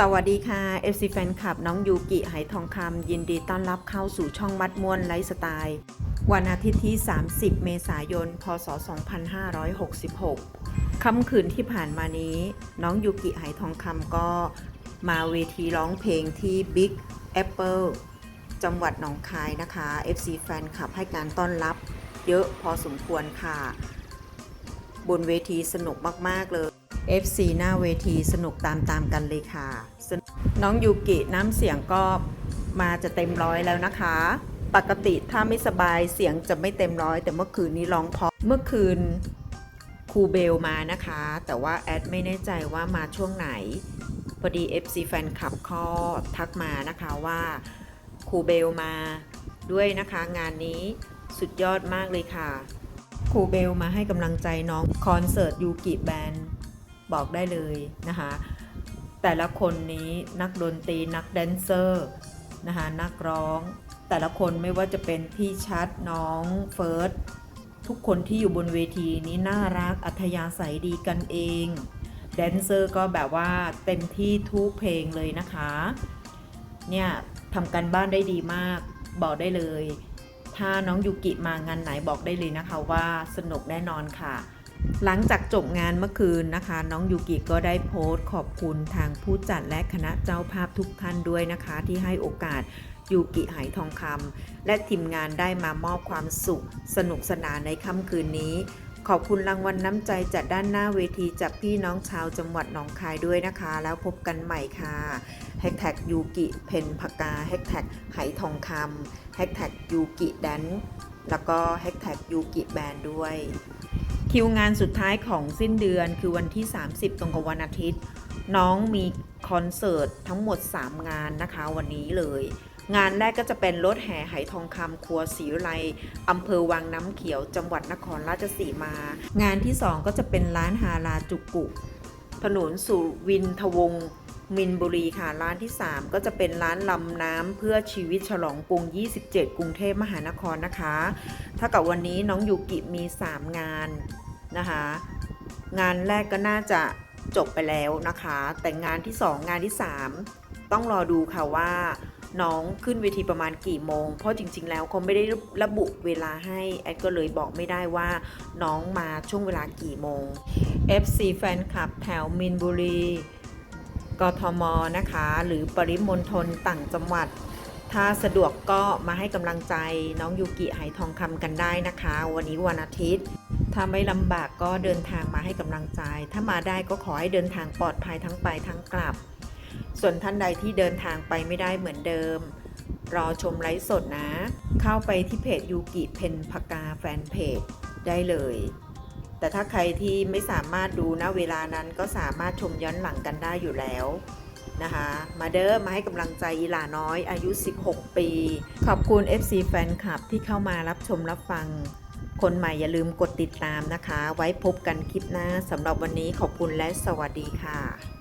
สวัสดีค่ะ FC แฟนคลับน้องยูกิไหทองคำยินดีต้อนรับเข้าสู่ช่องมัดม่วนไลฟ์สไตล์ วันอาทิตย์ที่ 30 เมษายน พศ 2566 ค่ำคืนที่ผ่านมานี้ น้องยูกิไหทองคำก็มาเวทีร้องเพลงที่ Big Apple จังหวัดหนองคายนะคะ FC แฟนคลับให้การต้อนรับเยอะพอสมควรค่ะ บนเวทีสนุกมาก ๆ เลย FC หน้าเวทีสนุกตามๆกันเลยค่ะนน้องยูกิน้ำเสียงก็มาจะเต็มร้อยแล้วนะคะ ปกติถ้าไม่สบายเสียงจะไม่เต็มร้อย แต่เมื่อคืนนี้ร้องเพราะเมื่อคืนครูเบลมานะคะ แต่ว่าแอดไม่แน่ใจว่ามาช่วงไหนพอดี FC แฟนคลับข้อทักมานะคะว่าครูเบลมาด้วยนะคะงานนี้สุดยอดมากเลยค่ะครูเบลมาให้กำลังใจน้องคอนเสิร์ตยูกิแบนด์ บอกได้เลยนะคะ แต่ละคนนี้นักดนตรีนักแดนเซอร์นะคะนักร้อง แต่ละคนไม่ว่าจะเป็นพี่ชัดน้องเฟิร์สทุกคนที่อยู่บนเวทีนี้น่ารักอัธยาศัยดีกันเองแดนเซอร์ก็แบบว่าเต็มที่ทุกเพลงเลยนะคะ เนี่ยทำกันบ้านได้ดีมากบอกได้เลย ถ้าน้องยูกิมางานไหนบอกได้เลยนะคะว่าสนุกแน่นอนค่ะ หลังจากจบงานเมื่อคืนนะคะ น้องยูกิก็ได้โพสต์ขอบคุณทางผู้จัดและคณะเจ้าภาพทุกท่านด้วยนะคะ ที่ให้โอกาสยูกิไหทองคำและทีมงานได้มามอบความสุข สนุกสนานในค่ำคืนนี้ ขอบคุณรางวัลน้ำใจจากด้านหน้าเวทีจากพี่น้องชาวจังหวัดหนองคายด้วยนะคะ แล้วพบกันใหม่ค่ะแฮชแท็กยูกิเพนพกาแฮชแท็กไหทองคำแฮชแท็กยูกิแดนแล้วก็แฮชแท็กยูกิแบนด้วย คิวงานสุดท้ายของสิ้นเดือนคือวันที่ 30 ตรงกับวันอาทิตย์ น้องมีคอนเสิร์ตทั้งหมด 3 งานนะคะ วันนี้เลย งานแรกก็จะเป็นรถแห่ไหทองคำครัวศรีวิไลอำเภอวังน้ำเขียว จังหวัดนครราชสีมา งานที่ 2 ก็จะเป็นร้านฮาราจุกุ ถนนสุวินทวงศ์มินบุรีค่ะ ร้านที่ 3 ก็จะเป็นร้านลำน้ำเพื่อชีวิตฉลองกรุง 27 กรุงเทพมหานครนะคะ ถ้ากับวันนี้น้องยูกิมี 3 งาน นะคะ งานแรกก็น่าจะจบไปแล้วนะคะ แต่งานที่ 2 งานที่ 3 ต้องรอดูค่ะว่า น้องขึ้นเวทีประมาณกี่โมง เพราะจริง ๆ แล้วเขาไม่ได้ระบุเวลาให้แอดก็เลยบอกไม่ได้ว่า น้องมาช่วงเวลากี่โมง FC แฟนคลับแถวมินบุรีกทมนะคะ หรือปริมณฑลต่างจังหวัด ถ้าสะดวกก็มาให้กำลังใจน้องยูกิไหทองคำกันได้นะคะ วันนี้วันอาทิตย์ ถ้าไม่ลำบากก็เดินทางมาให้กำลังใจ ถ้ามาได้ก็ขอให้เดินทางปลอดภัยทั้งไปทั้งกลับ ส่วนท่านใดที่เดินทางไปไม่ได้เหมือนเดิม รอชมไลฟ์สดนะ เข้าไปที่เพจยูกิเพนพกาแฟนเพจได้เลย แต่ถ้าใครที่ไม่สามารถดูณเวลานั้นก็สามารถชมย้อนหลังกันได้อยู่แล้วนะคะมาเด้อมาให้กำลังใจอีหลาน้อยอายุ 16 ปี ขอบคุณ FC แฟนคลับที่เข้ามารับชมรับฟัง คนใหม่อย่าลืมกดติดตามนะคะ ไว้พบกันคลิปหน้าสำหรับวันนี้ขอบคุณและสวัสดีค่ะ